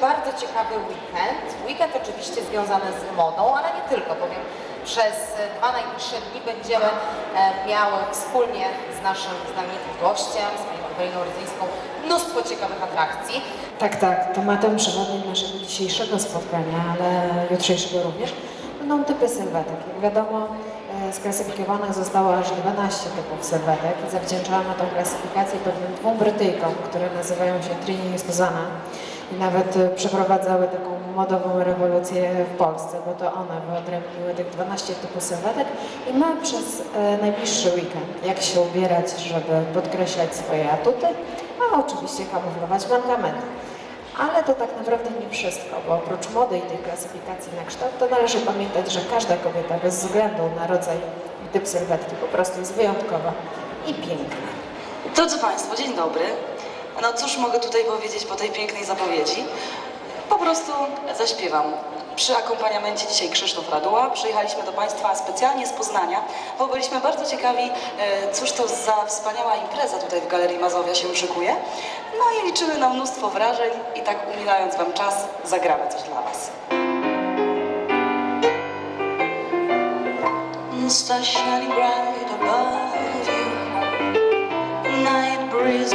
bardzo ciekawy weekend. Weekend oczywiście związany z modą, ale nie tylko, bowiem przez e, dwa najbliższe dni będziemy e, miały wspólnie z naszym znamienitym gościem, z panią Eweliną Rydzyńską, mnóstwo ciekawych atrakcji. Tak, tak, tematem przewodnim naszego dzisiejszego spotkania, ale jutrzejszego również, będą typy sylwetek. Jak wiadomo, e, sklasyfikowanych zostało aż 12 typów sylwetek i zawdzięczamy tą klasyfikację pewnym dwóm Brytyjkom, które nazywają się Trini i Susanna nawet e, przeprowadzały taką modową rewolucję w Polsce, bo to one wyodrębniły tych 12 typów sylwetek i my przez e, najbliższy weekend, jak się ubierać, żeby podkreślać swoje atuty, a oczywiście kamuflować mankamenty. Ale to tak naprawdę nie wszystko, bo oprócz mody i tej klasyfikacji na kształt, to należy pamiętać, że każda kobieta bez względu na rodzaj i typ sylwetki po prostu jest wyjątkowa i piękna. Drodzy Państwo, dzień dobry. No cóż mogę tutaj powiedzieć po tej pięknej zapowiedzi? Po prostu zaśpiewam. Przy akompaniamencie dzisiaj Krzysztof Raduła. Przyjechaliśmy do Państwa specjalnie z Poznania, bo byliśmy bardzo ciekawi, e, cóż to za wspaniała impreza tutaj w Galerii Mazowia się szykuje. No i liczymy na mnóstwo wrażeń i tak umilając Wam czas, zagramy coś dla Was. Star shining bright above you Night breeze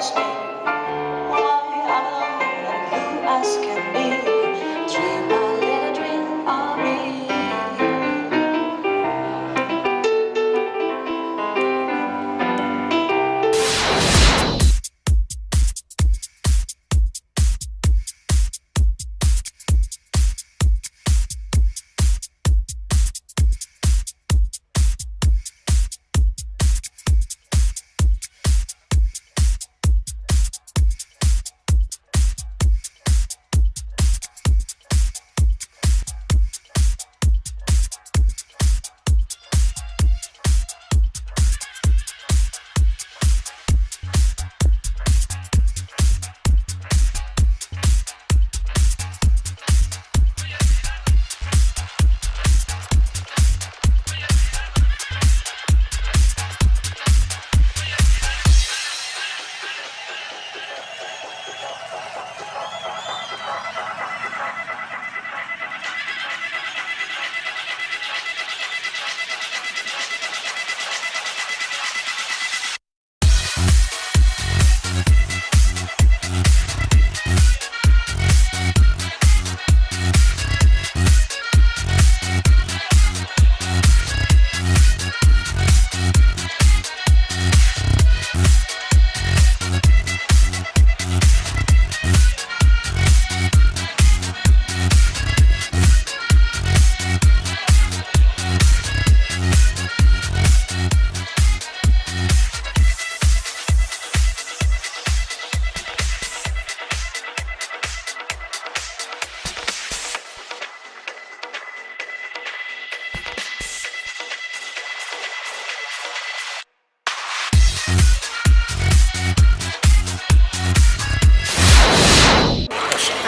catch me.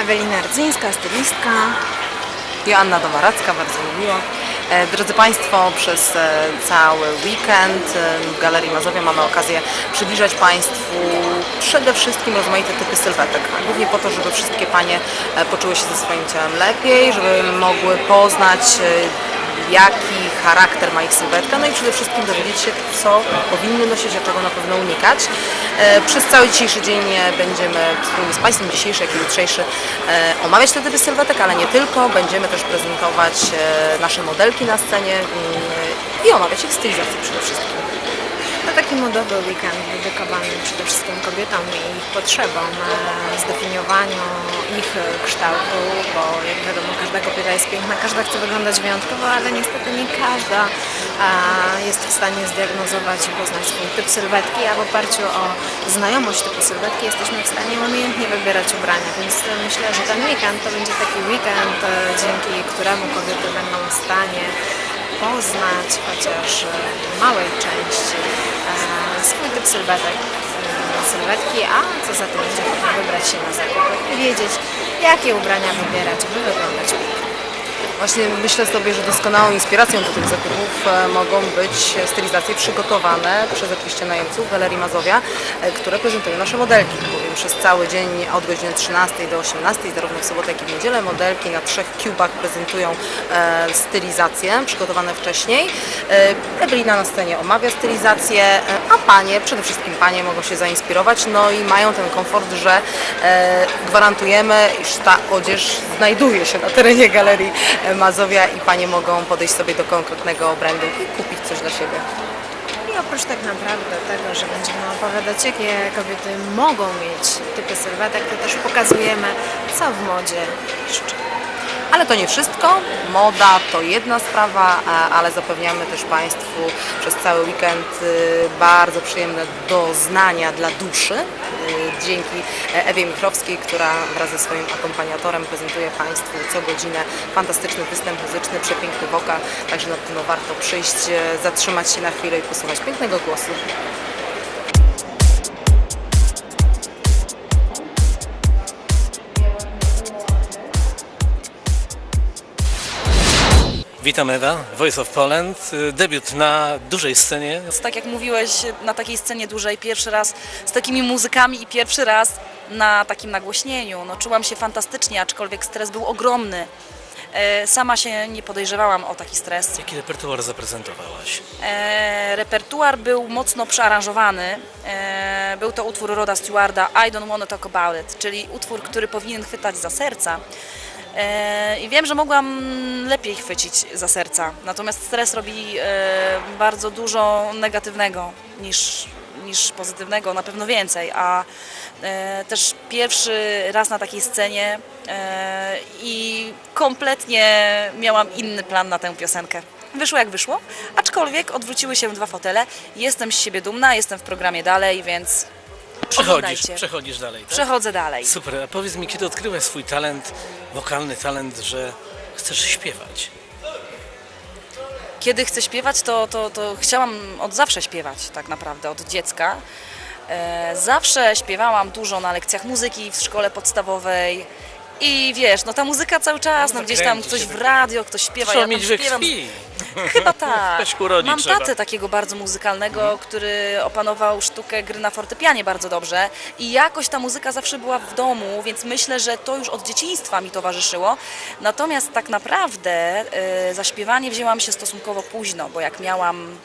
Ewelina Rdzyńska, stylistka. Joanna Domaracka, bardzo mi miło. E, Drodzy Państwo, przez e, cały weekend e, w Galerii Mazowia mamy okazję przybliżać Państwu przede wszystkim rozmaite typy sylwetek. Głównie po to, żeby wszystkie Panie poczuły się ze swoim ciałem lepiej, żeby mogły poznać jaki charakter ma ich sylwetka, no i przede wszystkim dowiedzieć się, co powinny nosić, a czego na pewno unikać. E, Przez cały dzisiejszy dzień będziemy wspólnie z Państwem, dzisiejszy, jak i jutrzejszy, e, omawiać te typy sylwetek, ale nie tylko. Będziemy też prezentować e, nasze modelki na scenie mm, i omawiać ich stylizację przede wszystkim. To taki modowy weekend dedykowany przede wszystkim kobietom i ich potrzebom, zdefiniowaniu ich kształtu, bo jak wiadomo każda kobieta jest piękna, każda chce wyglądać wyjątkowo, ale niestety nie każda jest w stanie zdiagnozować i poznać swój typ sylwetki, a w oparciu o znajomość typu sylwetki jesteśmy w stanie umiejętnie wybierać ubrania, więc myślę, że ten weekend to będzie taki weekend, e, dzięki któremu kobiety będą w stanie poznać chociaż e, w małej części e, swój typ sylwetek, sylwetki, a co za tym idzie, wybrać się na zakupy i wiedzieć, jakie ubrania wybierać, by wyglądać pięknie. Właśnie myślę sobie, że doskonałą inspiracją do tych zakupów e, mogą być stylizacje przygotowane przez oczywiście najemców Galerii Mazowia, e, które prezentują nasze modelki, bowiem przez cały dzień od godziny 13 do 18, zarówno w sobotę, jak i w niedzielę, modelki na trzech cubach prezentują e, stylizacje przygotowane wcześniej. Ewelina na scenie omawia stylizację, a panie, przede wszystkim panie mogą się zainspirować, no i mają ten komfort, że gwarantujemy, iż ta odzież znajduje się na terenie Galerii Mazowia i panie mogą podejść sobie do konkretnego brandu i kupić coś dla siebie. I oprócz tak naprawdę tego, że będziemy opowiadać, jakie kobiety mogą mieć typy sylwetek, to też pokazujemy, co w modzie jeszcze. Ale to nie wszystko. Moda to jedna sprawa, ale zapewniamy też Państwu przez cały weekend y, bardzo przyjemne doznania dla duszy. y, Dzięki Ewie Michrowskiej, która wraz ze swoim akompaniatorem prezentuje Państwu co godzinę fantastyczny występ muzyczny, przepiękny wokal. Także na pewno warto przyjść, y, zatrzymać się na chwilę i posłuchać pięknego głosu. Witam Ewa, Voice of Poland. Y, Debiut na dużej scenie. Tak jak mówiłeś, na takiej scenie dłużej, pierwszy raz z takimi muzykami i pierwszy raz na takim nagłośnieniu. No, czułam się fantastycznie, aczkolwiek stres był ogromny. E, Sama się nie podejrzewałam o taki stres. Jaki repertuar zaprezentowałaś? E, repertuar był mocno przearanżowany. E, był to utwór Roda Stewarda I Don't Wanna Talk About It, czyli utwór, który powinien chwytać za serca. E, I wiem, że mogłam lepiej chwycić za serca, natomiast stres robi e, bardzo dużo negatywnego niż, niż pozytywnego, na pewno więcej, a e, też pierwszy raz na takiej scenie i kompletnie miałam inny plan na tę piosenkę. Wyszło jak wyszło, aczkolwiek odwróciły się dwa fotele. Jestem z siebie dumna, jestem w programie dalej, więc Przechodzisz, przechodzisz dalej, tak? przechodzę dalej. Super, a powiedz mi, kiedy odkryłeś swój talent, wokalny talent, że chcesz śpiewać? Kiedy chcę śpiewać, to, to, to chciałam od zawsze śpiewać, tak naprawdę, od dziecka. E, zawsze śpiewałam dużo na lekcjach muzyki w szkole podstawowej. I wiesz, no ta muzyka cały czas, no gdzieś tam ktoś się w tak. radio, ktoś śpiewa, Trzeba ja tam mieć we śpiewam. krwi. Chyba tak. Mam trzeba. tatę takiego bardzo muzykalnego, który opanował sztukę gry na fortepianie bardzo dobrze i jakoś ta muzyka zawsze była w domu, więc myślę, że to już od dzieciństwa mi towarzyszyło. Natomiast tak naprawdę y, za śpiewanie wzięłam się stosunkowo późno, bo jak miałam,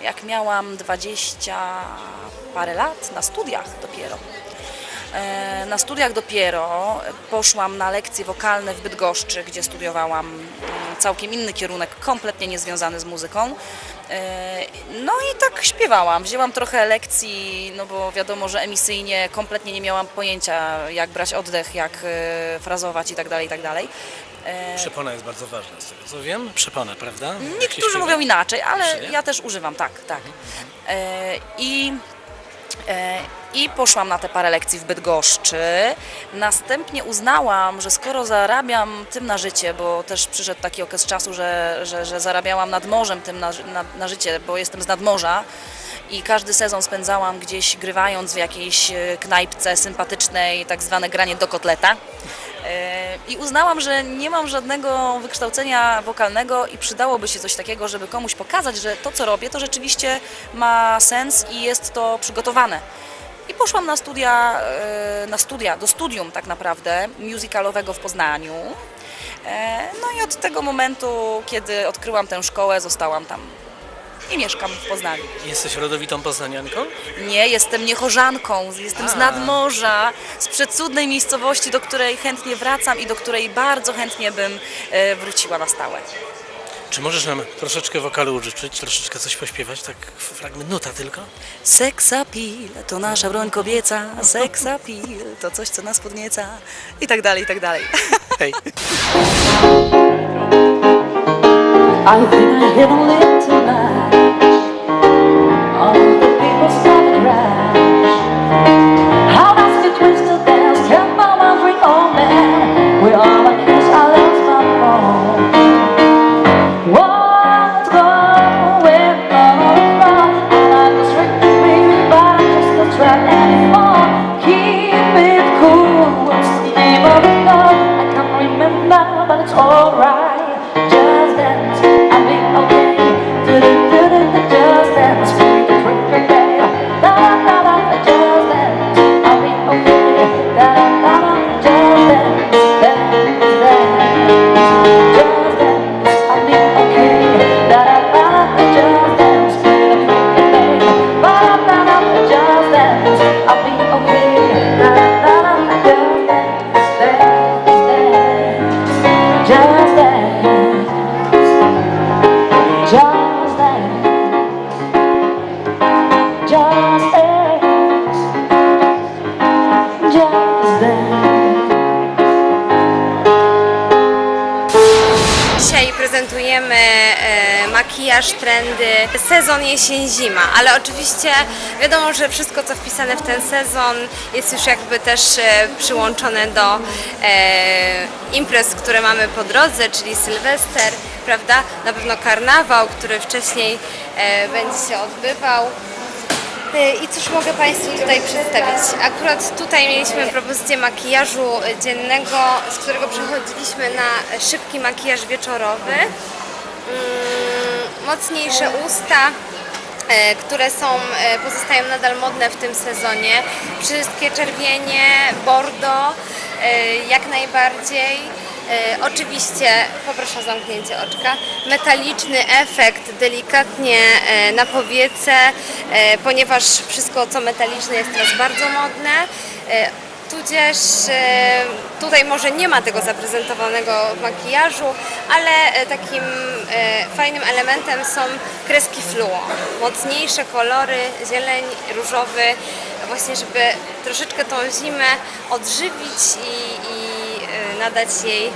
jak miałam 20 parę lat na studiach dopiero. E, Na studiach dopiero poszłam na lekcje wokalne w Bydgoszczy, gdzie studiowałam mm, całkiem inny kierunek, kompletnie niezwiązany z muzyką. E, No i tak śpiewałam. Wzięłam trochę lekcji, no bo wiadomo, że emisyjnie kompletnie nie miałam pojęcia, jak brać oddech, jak e, frazować i tak dalej, i tak dalej. Przepona jest bardzo ważna, z tego co wiem. Przepona, prawda? Niektórzy mówią inaczej, ale ja też używam, tak, tak. E, I, I poszłam na te parę lekcji w Bydgoszczy. Następnie uznałam, że skoro zarabiam tym na życie, bo też przyszedł taki okres czasu, że, że, że zarabiałam nad morzem tym na, na, na życie, bo jestem z nadmorza, i każdy sezon spędzałam gdzieś grywając w jakiejś e, knajpce sympatycznej, tak zwane granie do kotleta. E, I uznałam, że nie mam żadnego wykształcenia wokalnego i przydałoby się coś takiego, żeby komuś pokazać, że to, co robię, to rzeczywiście ma sens i jest to przygotowane. I poszłam na studia, e, na studia, do studium tak naprawdę, musicalowego w Poznaniu. E, No i od tego momentu, kiedy odkryłam tę szkołę, zostałam tam i mieszkam w Poznaniu. Jesteś rodowitą poznanianką? Nie, jestem niechorzanką, jestem z A. nadmorza, z przecudnej miejscowości, do której chętnie wracam i do której bardzo chętnie bym e, wróciła na stałe. Czy możesz nam troszeczkę wokalu użyczyć, troszeczkę coś pośpiewać, tak fragment nuta tylko? Seksapil to nasza broń kobieca, seksapil to coś, co nas podnieca i tak dalej, i tak dalej. Hej. I think I haven't name of it? I can't remember, but it's alright. Just dance, I mean okay. Do do do do do, just dance, free free day. Da da da da, just dance, I mean okay. Da da da da, just dance, dance, dance. Just dance, I mean okay. Da da da da, just dance, free free day. Ba da da da, just dance, I mean okay. Trendy, sezon jesień-zima, ale oczywiście wiadomo, że wszystko co wpisane w ten sezon jest już jakby też e, przyłączone do e, imprez, które mamy po drodze, czyli Sylwester, prawda? Na pewno karnawał, który wcześniej e, będzie się odbywał. E, I cóż mogę Państwu tutaj przedstawić? Akurat tutaj mieliśmy propozycję makijażu dziennego, z którego przechodziliśmy na szybki makijaż wieczorowy. Mocniejsze usta, e, które są, e, pozostają nadal modne w tym sezonie. Wszystkie czerwienie, bordo, e, jak najbardziej. Oczywiście, poproszę o zamknięcie oczka, metaliczny efekt delikatnie na powiece, ponieważ wszystko co metaliczne jest teraz bardzo modne. Tudzież e, tutaj może nie ma tego zaprezentowanego w makijażu, ale e, takim e, fajnym elementem są kreski fluo. Mocniejsze kolory, zieleń, różowy, właśnie żeby troszeczkę tą zimę odżywić i, i nadać jej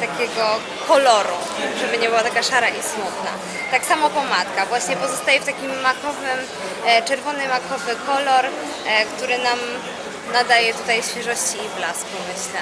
takiego koloru, żeby nie była taka szara i smutna. Tak samo pomadka, właśnie pozostaje w takim makowym, czerwony makowy kolor, który nam nadaje tutaj świeżości i blasku, myślę.